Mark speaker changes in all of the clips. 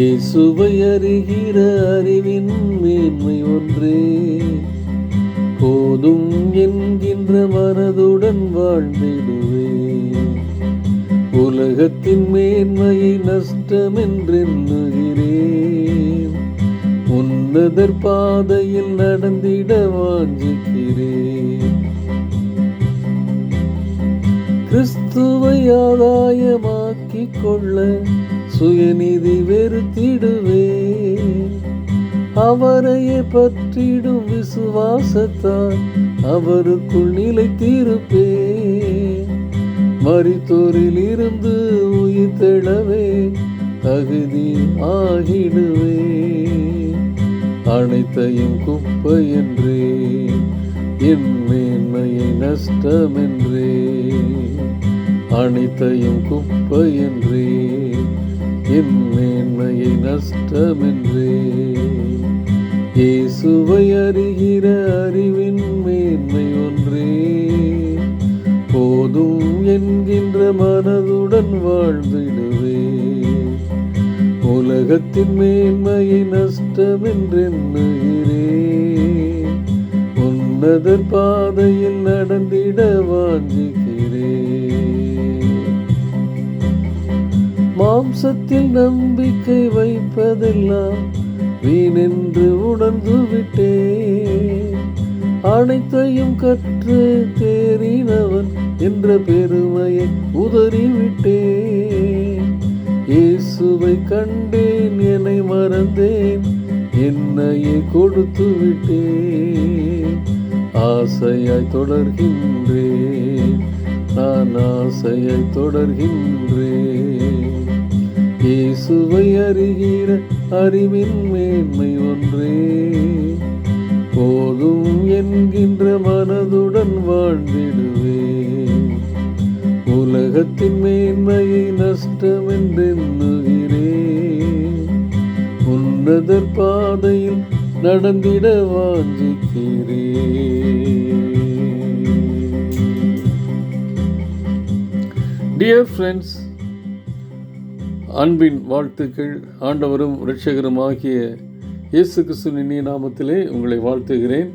Speaker 1: இயேசுவை அறிகிற அறிவின் மேன்மை ஒன்றே. போதும் என்கின்ற மனதுடன் வாழ்ந்திடுவே. உலகத்தின் மேன்மையை நஷ்டம் என்றெண்ணுகிறேன் உன்னதர் பாதையில் நடந்திட வாஞ்சிக்கிறேன். கிறிஸ்துவை ஆதாயமாக்கிக் கொள்ள சுயநிதி வெறுத்திடுவே அவரையே பற்றிடும் விசுவாசத்தால் அவருக்குள் நிலைத்திருப்பே மறித்தோரில் இருந்து உயிர்த்தெழவே தகுதி ஆகிடுவே அனைத்தையும் குப்பை என்றே என் மேன்மையை நஷ்டமென்றே. அனைத்தையும் குப்பை என்றே. என் மேன்மையை நஷ்டமென்றே. இயேசுவை அறிகிற அறிவின் மேன்மை ஒன்றே. போதும் என்கின்ற மனதுடன் வாழ்ந்திடுவே. உலகத்தின் மேன்மையை நஷ்டமென்றெண்ணுகிறேன் உன்னதர் பாதையில் நடந்திட வாஞ்சிக்கிறேன் மாம்சத்தில் நம்பிக்கை வைப்பதெல்லாம் வீணென்று உணர்ந்து விட்டேன். அனைத்தையும் கற்று தேறினவன் என்ற பெருமையை உதறிவிட்டேன் இயேசுவை கண்டேன் என்னை மறந்தேன் என்னையே கொடுத்து விட்டேன். ஆசையாய் தொடர்கின்றேன் நான் ஆசையாய் தொடர்கின்றேன். இயேசுவை அறிகிற அறிவின் மேன்மை ஒன்றே. போதும் என்கின்ற மனதுடன் வாழ்ந்திடுவேன். உலகத்தின் மேன்மையை நஷ்டம் நஷ்டமென்றெண்ணுகிறேன். உன்னதர் பாதையில் நடந்திட வாஞ்சிக்கிறேன். டியர் ஃப்ரெண்ட்ஸ் அன்பின் வாழ்த்துக்கள். ஆண்டவரும் இரட்சகரும் ஆகிய இயேசு கிறிஸ்துவின் இனிய நாமத்திலே உங்களை வாழ்த்துகிறேன்.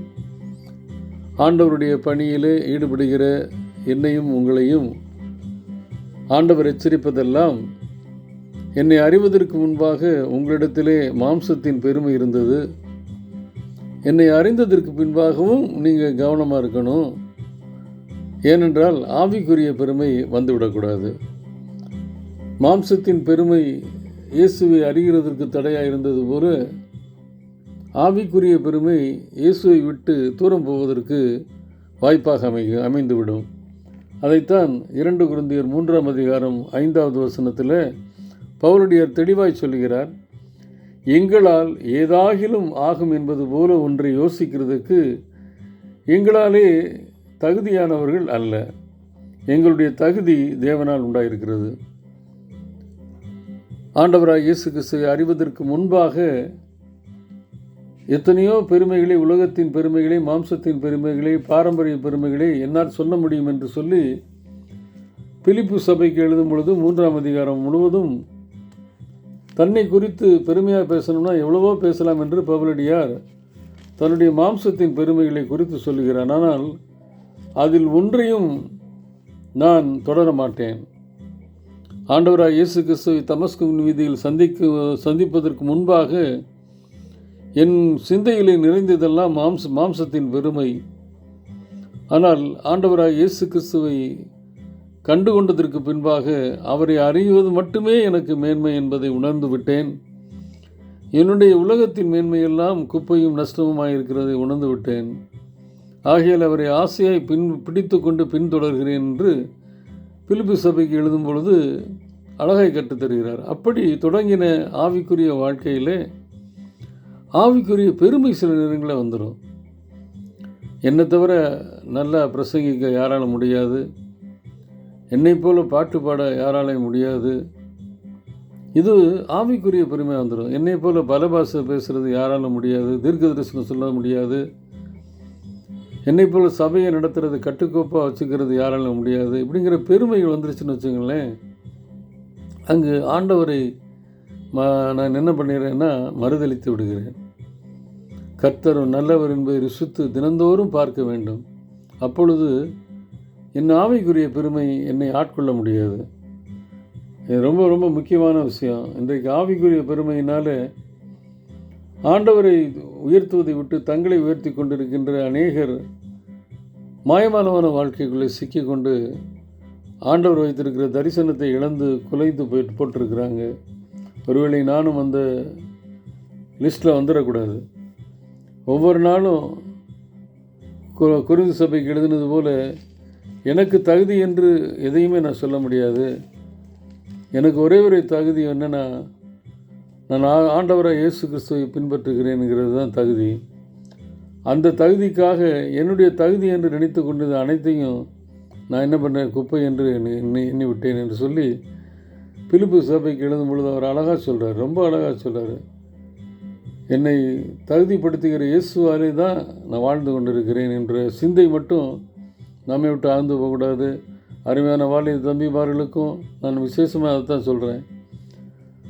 Speaker 1: ஆண்டவருடைய பணியிலே ஈடுபடுகிற என்னையும் உங்களையும் ஆண்டவர் எச்சரிப்பதெல்லாம் என்னை அறிவதற்கு முன்பாக உங்களிடத்திலே மாம்சத்தின் பெருமை இருந்தது. என்னை அறிந்ததற்கு பின்பாகவும் நீங்கள் கவனமாக இருக்கணும். ஏனென்றால் ஆவிக்குரிய பெருமை வந்துவிடக்கூடாது. மாம்சத்தின் பெருமை இயேசுவை அறிகிறதற்கு தடையாக இருந்தது போல ஆவிக்குரிய பெருமை இயேசுவை விட்டு தூரம் போவதற்கு வாய்ப்பாக அமை அமைந்துவிடும். அதைத்தான் இரண்டு குருந்தியர் மூன்றாம் அதிகாரம் ஐந்தாவது வசனத்தில் பவுலடியார் தெளிவாய் சொல்கிறார் எங்களால் ஏதாகிலும் ஆகும் என்பது போல ஒன்றை யோசிக்கிறதுக்கு எங்களாலே தகுதியானவர்கள் அல்ல. எங்களுடைய தகுதி தேவனால் உண்டாயிருக்கிறது. ஆண்டவராக இயேசு கிறிஸ்துவை அறிவதற்கு முன்பாக எத்தனையோ பெருமைகளை உலகத்தின் பெருமைகளை மாம்சத்தின் பெருமைகளை பாரம்பரிய பெருமைகளை என்னால் சொல்ல முடியும் என்று சொல்லி பிலிப்பு சபைக்கு எழுதும் பொழுது மூன்றாம் அதிகாரம் முழுவதும் தன்னை குறித்து பெருமையாக பேசணும்னா எவ்வளவோ பேசலாம் என்று பவலடியார் தன்னுடைய மாம்சத்தின் பெருமைகளை குறித்து சொல்லுகிறான் ஆனால் அதில் ஒன்றையும் நான் தொடர மாட்டேன். ஆண்டவராக இயேசு கிறிஸ்துவை தமஸ்குவின் வீதியில் சந்திக்க சந்திப்பதற்கு முன்பாக என் சிந்தையிலே நிறைந்ததெல்லாம் மாம்ச மாம்சத்தின் பெருமை ஆனால் ஆண்டவராக இயேசு கிறிஸ்துவை கண்டு கொண்டதற்கு பின்பாக அவரை அறிவது மட்டுமே எனக்கு மேன்மை என்பதை உணர்ந்து விட்டேன். என்னுடைய உலகத்தின் மேன்மையெல்லாம் குப்பையும் நஷ்டமுமாயிருக்கிறதை உணர்ந்து விட்டேன். ஆகையால் அவரை ஆசையாய் பின் பிடித்து கொண்டு பின்தொடர்கிறேன் என்று பிலிப்பு சபைக்கு எழுதும் பொழுது அழகாய் கற்றுத்தருகிறார் அப்படி தொடங்கின ஆவிக்குரிய வாழ்க்கையிலே ஆவிக்குரிய பெருமை சில நேரங்களில் வந்துடும் என்னை தவிர நல்லா பிரசங்கிக்க யாரால முடியாது. என்னை போல பாட்டு பாட யாராலையும் முடியாது. இது ஆவிக்குரிய பெருமை வந்துடும் என்னை போல பல பாஷை பேசுகிறது யாராலும் முடியாது. தீர்க்க தரிசனம் சொல்ல முடியாது. என்னை போல் சபையை நடத்துறது கட்டுக்கோப்பாக வச்சுக்கிறது யாராலும் முடியாது. இப்படிங்கிற பெருமைகள் வந்துருச்சுன்னு வச்சுங்களேன் அங்கு ஆண்டவரை நான் என்ன பண்ணிடுறேன்னா மறுதளித்து விடுகிறேன். கர்த்தரும் நல்லவர் என்பதை ருசித்து தினந்தோறும் பார்க்க வேண்டும். அப்பொழுது என் ஆவிக்குரிய பெருமை என்னை ஆட்கொள்ள முடியாது. இது ரொம்ப ரொம்ப முக்கியமான விஷயம். இன்றைக்கு ஆவிக்குரிய பெருமையினால் ஆண்டவரை உயர்த்துவதை விட்டு தங்களை உயர்த்தி கொண்டிருக்கின்ற அநேகர் மாயமானமான வாழ்க்கைக்குள்ளே சிக்கிக்கொண்டு ஆண்டவர் வைத்திருக்கிற தரிசனத்தை இழந்து குலைந்து போயிட்டு போட்டிருக்கிறாங்க. ஒருவேளை நானும் அந்த லிஸ்ட்டில் வந்துடக்கூடாது. ஒவ்வொரு நாளும் கு- குருது சபைக்கு எழுதினது போல் எனக்கு தகுதி என்று எதையுமே நான் சொல்ல முடியாது. எனக்கு ஒரே ஒரு தகுதி என்னென்னா நான் ஆ- ஆண்டவராக இயேசு கிறிஸ்துவை பின்பற்றுகிறேனுங்கிறது தான் தகுதி. அந்த தகுதிக்காக என்னுடைய தகுதி என்று நினைத்து கொண்டது அனைத்தையும் நான் என்ன பண்ணேன்? குப்பை என்று எண்ணி எண்ணி- எண்ணி விட்டேன் என்று சொல்லி பிலிப்பு சபைக்கு எழுதும் பொழுது அவர் அழகாக சொல்கிறார் ரொம்ப அழகாக சொல்கிறார் என்னை தகுதிப்படுத்துகிற இயேசுவாலே தான் நான் வாழ்ந்து கொண்டிருக்கிறேன் என்ற சிந்தை மட்டும் நம்மை விட்டு ஆழ்ந்து போகக்கூடாது. அருமையான வாலிய தம்பிமார்களுக்கும் நான் விசேஷமாக அதை தான் சொல்கிறேன்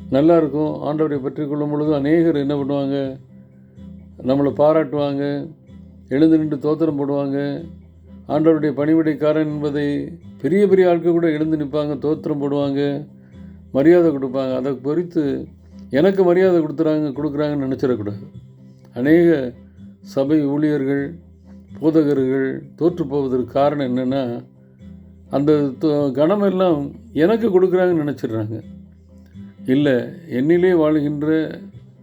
Speaker 1: நல்லா இருக்கும் ஆண்டவரை பற்றி கொள்ளும் பொழுது அநேகர் என்ன பண்ணுவாங்க? நம்மளை பாராட்டுவாங்க. எழுந்து நின்று தோத்திரம் போடுவாங்க. ஆண்டவருடைய பணிவிடைக்காரன் என்பதை பெரிய பெரிய ஆட்கள் கூட எழுந்து நிற்பாங்க தோத்திரம் போடுவாங்க மரியாதை கொடுப்பாங்க. அதை குறித்து எனக்கு மரியாதை கொடுத்துறாங்க கொடுக்குறாங்கன்னு நினச்சிடக்கூடாது. அநேக சபை ஊழியர்கள் போதகர்கள் தோற்று போவதற்கு காரணம் என்னென்னா அந்த கணமெல்லாம் எனக்கு கொடுக்குறாங்கன்னு நினச்சிடுறாங்க. இல்லை என்னிலே வாழுகின்ற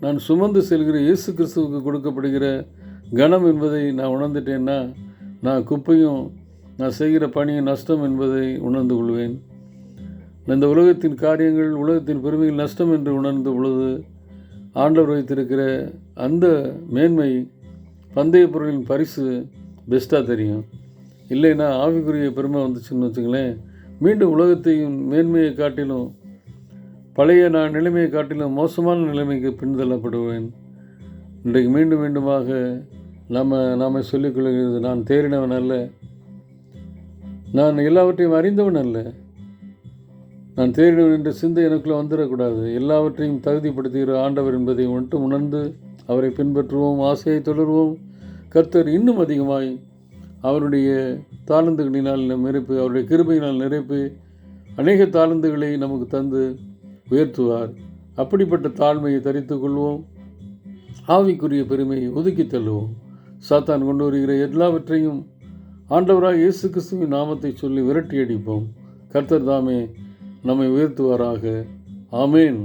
Speaker 1: நான் சுமந்து செல்கிற இயேசு கிறிஸ்துவுக்கு கொடுக்கப்படுகிற கணம் என்பதை நான் உணர்ந்துட்டேன்னா நான் குப்பையும் நான் செய்கிற பணியும் நஷ்டம் என்பதை உணர்ந்து கொள்வேன். இந்த உலகத்தின் காரியங்கள் உலகத்தின் பெருமைகள் நஷ்டம் என்று உணர்ந்த பொழுது ஆண்டவர் வைத்திருக்கிற அந்த மேன்மை பந்தய பொருளின் பரிசு பெஸ்ட்டாக தெரியும். இல்லைன்னா ஆவிக்குரிய பெருமை வந்துச்சுன்னு வச்சுங்களேன் மீண்டும் உலகத்தையும் மேன்மையை காட்டிலும் பழைய நான் நிலைமையை காட்டிலும் மோசமான நிலைமைக்கு பின்தள்ளப்படுவேன் இன்றைக்கு மீண்டும் மீண்டுமாக நம்ம நாம் சொல்லிக்கொள்கிறது நான் தேறினவன் அல்ல. நான் எல்லாவற்றையும் அறிந்தவன் அல்ல. நான் தேறினவன் என்ற சிந்தை எனக்குள்ளே வந்துடக்கூடாது. எல்லாவற்றையும் தகுதிப்படுத்துகிற ஆண்டவர் என்பதை மட்டும் உணர்ந்து அவரை பின்பற்றுவோம் ஆசையை தொடருவோம். கர்த்தர் இன்னும் அதிகமாய் அவருடைய தாளந்துகளினால் நிரப்பி அவருடைய கிருபையினால் நிரப்பி அநேக தாளந்துகளை நமக்கு தந்து உயர்த்துவார். அப்படிப்பட்ட தாழ்மையை தரித்து கொள்வோம். ஆவிக்குரிய பெருமையை ஒதுக்கி தள்ளுவோம். சாத்தான் கொண்டு வருகிற எல்லாவற்றையும் ஆண்டவராக இயேசு கிறிஸ்துவின் நாமத்தை சொல்லி விரட்டி அடிப்போம் கர்த்தர் தாமே நம்மை உயர்த்துவாராக. ஆமேன்.